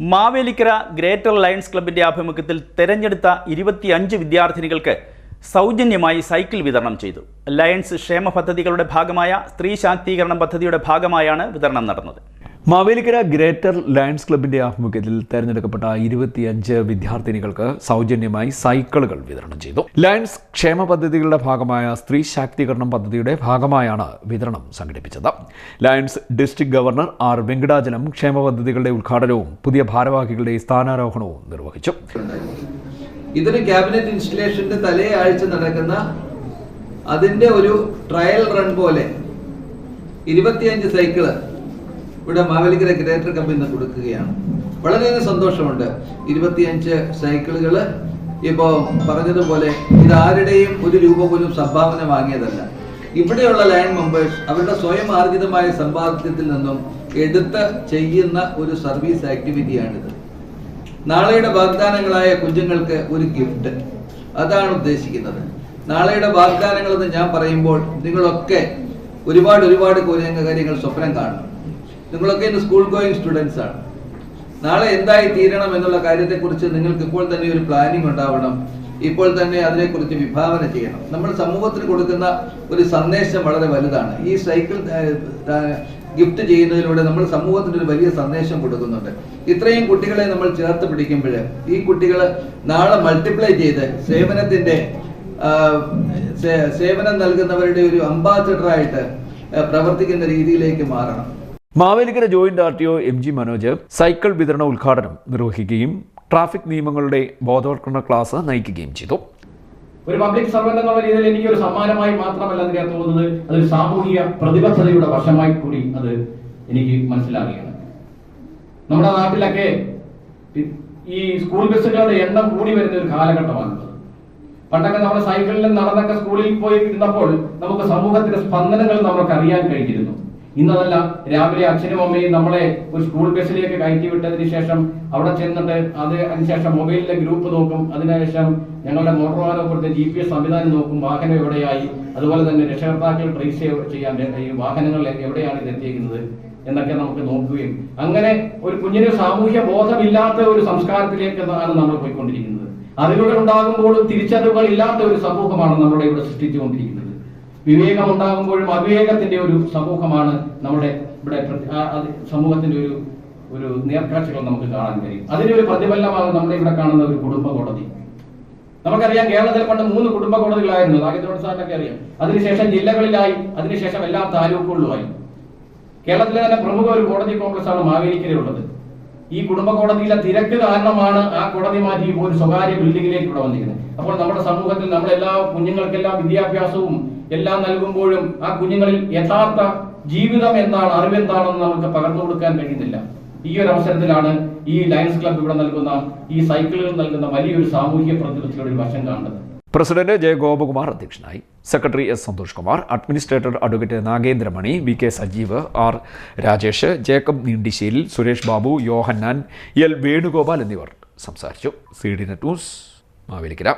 Mavelikkara greater lions ക്ലബിന്റെ ആഭിമുഖ്യത്തിൽ തെരഞ്ഞെടുത്ത ഇരുപത്തിയഞ്ച് വിദ്യാർത്ഥിനികൾക്ക് സൗജന്യമായി സൈക്കിൾ വിതരണം ചെയ്തു. ലയൺസ് ക്ഷേമ പദ്ധതികളുടെ ഭാഗമായ സ്ത്രീ ശാക്തീകരണ പദ്ധതിയുടെ ഭാഗമായാണ് വിതരണം നടന്നത്. മാവേലിക്കര ഗ്രേറ്റർ ലയൺസ് ക്ലബിന്റെ ആഭിമുഖ്യത്തിൽ തെരഞ്ഞെടുക്കപ്പെട്ട ഇരുപത്തിയഞ്ച് വിദ്യാർത്ഥിനികൾക്ക് സൗജന്യമായി സൈക്കിളുകൾ വിതരണം ചെയ്തു. ലയൺസ് ക്ഷേമ പദ്ധതികളുടെ ഭാഗമായ സ്ത്രീ ശാക്തീകരണം പദ്ധതിയുടെ ഭാഗമായാണ് വിതരണം സംഘടിപ്പിച്ചത്. Lions district governor R Venkatachalam ക്ഷേമ പദ്ധതികളുടെ ഉദ്ഘാടനവും പുതിയ ഭാരവാഹികളുടെ സ്ഥാനാരോഹണവും നിർവഹിച്ചു. ഇതൊരു ക്യാബിനറ്റ് ഇൻസ്റ്റലേഷന്റെ തലേ നടക്കുന്ന അതിന്റെ ഒരു ട്രയൽ റൺ പോലെ ഇരുപത്തിയഞ്ച് സൈക്കിൾ ഇവിടെ മാവേലിക്കര ഗ്രേറ്റർ കമ്പനി കൊടുക്കുകയാണ്. വളരെയധികം സന്തോഷമുണ്ട്. ഇരുപത്തിയഞ്ച് സൈക്കിളുകൾ ഇപ്പോൾ പറഞ്ഞതുപോലെ ഇത് ആരുടെയും ഒരു രൂപ പോലും സംഭാവന വാങ്ങിയതല്ല. ഇവിടെയുള്ള ലൈൻ മെമ്പേഴ്സ് അവരുടെ സ്വയം ആർജിതമായ സമ്പാദ്യത്തിൽ നിന്നും എടുത്ത് ചെയ്യുന്ന ഒരു സർവീസ് ആക്ടിവിറ്റിയാണിത്. നാളെയുടെ വാഗ്ദാനങ്ങളായ കുഞ്ഞുങ്ങൾക്ക് ഒരു ഗിഫ്റ്റ്. അതാണ് ഉദ്ദേശിക്കുന്നത്. നാളെയുടെ വാഗ്ദാനങ്ങൾ എന്ന് ഞാൻ പറയുമ്പോൾ നിങ്ങളൊക്കെ ഒരുപാട് ഒരുപാട് കാര്യ- കാര്യങ്ങൾ സ്വപ്നം കാണണം നിങ്ങളൊക്കെ ഇന്ന് സ്കൂൾ ഗോയിങ് സ്റ്റുഡൻസ് ആണ്. നാളെ എന്തായി തീരണം എന്നുള്ള കാര്യത്തെക്കുറിച്ച് നിങ്ങൾക്ക് ഇപ്പോൾ തന്നെ ഒരു പ്ലാനിംഗ് ഉണ്ടാവണം. ഇപ്പോൾ തന്നെ അതിനെക്കുറിച്ച് വിഭാവന ചെയ്യണം. നമ്മൾ സമൂഹത്തിന് കൊടുക്കുന്ന ഒരു സന്ദേശം വളരെ വലുതാണ്. ഈ സൈക്കിൾ ഗിഫ്റ്റ് ചെയ്യുന്നതിലൂടെ നമ്മൾ സമൂഹത്തിന് ഒരു വലിയ സന്ദേശം കൊടുക്കുന്നുണ്ട്. ഇത്രയും കുട്ടികളെ നമ്മൾ ചേർത്ത് പിടിക്കുമ്പോൾ ഈ കുട്ടികൾ നാളെ മൾട്ടിപ്ലൈ ചെയ്ത് സേവനത്തിന്റെ സേവനം നൽകുന്നവരുടെ ഒരു അംബാസിഡറായിട്ട് പ്രവർത്തിക്കുന്ന രീതിയിലേക്ക് മാറണം. Mavelikara joint R T O M G Manoj cycle വിതരണ ഉദ്ഘാടനം നിർവഹിക്കുകയും ട്രാഫിക് നിയമങ്ങളുടെ ബോധവൽക്കരണ ക്ലാസ് നയിക്കുകയും ചെയ്തു. ഒരു പബ്ലിക് സർവന്റ് എന്നുള്ള രീതിയിൽ എനിക്ക് ഒരു സമ്മാനമായി മാത്രമല്ല അതിനകത്ത് തോന്നുന്നത് അതൊരു സാമൂഹിക പ്രതിബദ്ധതയുടെ വശമായി കൂടി അത് എനിക്ക് മനസ്സിലാകുകയാണ് നമ്മുടെ നാട്ടിലൊക്കെ ഈ സ്കൂൾ ബസ്സുകളുടെ എണ്ണം കൂടി വരുന്ന ഒരു കാലഘട്ടമാണ്. പണ്ടൊക്കെ നമ്മൾ സൈക്കിളിൽ നടന്നൊക്കെ സ്കൂളിൽ പോയി ഇരുന്നപ്പോൾ നമുക്ക് സമൂഹത്തിന്റെ സ്പന്ദനങ്ങൾ നമുക്ക് അറിയാൻ കഴിഞ്ഞിരുന്നു. ഇന്നതല്ല രാവിലെ അച്ഛനും അമ്മയും നമ്മളെ ഒരു സ്കൂൾ ബസ്സിലേക്ക് കയറ്റി വിട്ടതിന് ശേഷം അവിടെ ചെന്നിട്ട് അത് അതിനുശേഷം മൊബൈലിലെ ഗ്രൂപ്പ് നോക്കും. അതിനുശേഷം ഞങ്ങളുടെ മോട്ടോർ വാഹനപ്പുറത്തെ ജി പി എസ് സംവിധാനം നോക്കും. വാഹനം എവിടെയായി? അതുപോലെ തന്നെ രക്ഷകർത്താക്കൾ ട്രേസ് ചെയ്യാൻ ഈ വാഹനങ്ങൾ എവിടെയാണ് ഇത് എത്തിയിരിക്കുന്നത് എന്നൊക്കെ നമുക്ക് നോക്കുകയും. അങ്ങനെ ഒരു കുഞ്ഞിന് സാമൂഹ്യ ബോധമില്ലാത്ത ഒരു സംസ്കാരത്തിലേക്ക് ആണ് നമ്മൾ പോയിക്കൊണ്ടിരിക്കുന്നത്. അറിവുകൾ ഉണ്ടാകുമ്പോഴും തിരിച്ചറിവുകൾ ഇല്ലാത്ത ഒരു സമൂഹമാണ് നമ്മുടെ ഇവിടെ സൃഷ്ടിച്ചുകൊണ്ടിരിക്കുന്നത്. വിവേകം ഉണ്ടാകുമ്പോഴും അവിവേകത്തിന്റെ ഒരു സമൂഹമാണ് നമ്മുടെ ഇവിടെ സമൂഹത്തിന്റെ ഒരു ഒരു നേർക്കാഴ്ചകൾ നമുക്ക് കാണാൻ കഴിയും. അതിന്റെ ഒരു പ്രതിഫലനമാണ് നമ്മുടെ ഇവിടെ കാണുന്ന ഒരു കുടുംബ കോടതി. നമുക്കറിയാം കേരളത്തിൽ പണ്ട് മൂന്ന് കുടുംബ കോടതികളായിരുന്നു. നാഗേന്ദ്ര സാറിനൊക്കെ അറിയാം. അതിനുശേഷം ജില്ലകളിലായി അതിനുശേഷം എല്ലാ താലൂക്കുകളിലുമായി. കേരളത്തിലെ തന്നെ പ്രമുഖ ഒരു കോടതി കോൺഗ്രസ് ആണ് മാവേലിക്കരയുള്ളത് ഈ കുടുംബ കോടതിയിലെ തിരക്ക് കാരണമാണ് ആ കോടതി മാറ്റി ഒരു സ്വകാര്യ ബിൽഡിങ്ങിലേക്ക് ഇവിടെ വന്നിരിക്കുന്നത്. അപ്പോൾ നമ്മുടെ സമൂഹത്തിൽ നമ്മളെല്ലാ കുഞ്ഞുങ്ങൾക്കെല്ലാം വിദ്യാഭ്യാസവും എല്ലാം നൽകുമ്പോഴും ആ കുഞ്ഞുങ്ങളിൽ യഥാർത്ഥ ജീവിതം എന്താണ് അറിവെന്താണെന്ന് നമുക്ക് പകർന്നു കൊടുക്കാൻ കഴിയുന്നില്ല. ഈ ഒരു അവസരത്തിലാണ് ഈ ലയൺസ് ക്ലബ് ഇവിടെ നൽകുന്ന ഈ സൈക്കിളുകൾ നൽകുന്ന വലിയൊരു സാമൂഹിക പ്രതിബദ്ധതയുടെ ഒരു വശം കാണുന്നത്. പ്രസിഡന്റ് ജയഗോപകുമാർ അധ്യക്ഷനായി secretary S Santhosh Kumar administrator advocate Nagendramani V K Sajeev R Rajesh Jacob Neendisseril Suresh Babu Yohannan L Venugopal എന്നിവർ സംസാരിച്ചു. C D net news Mavelikara.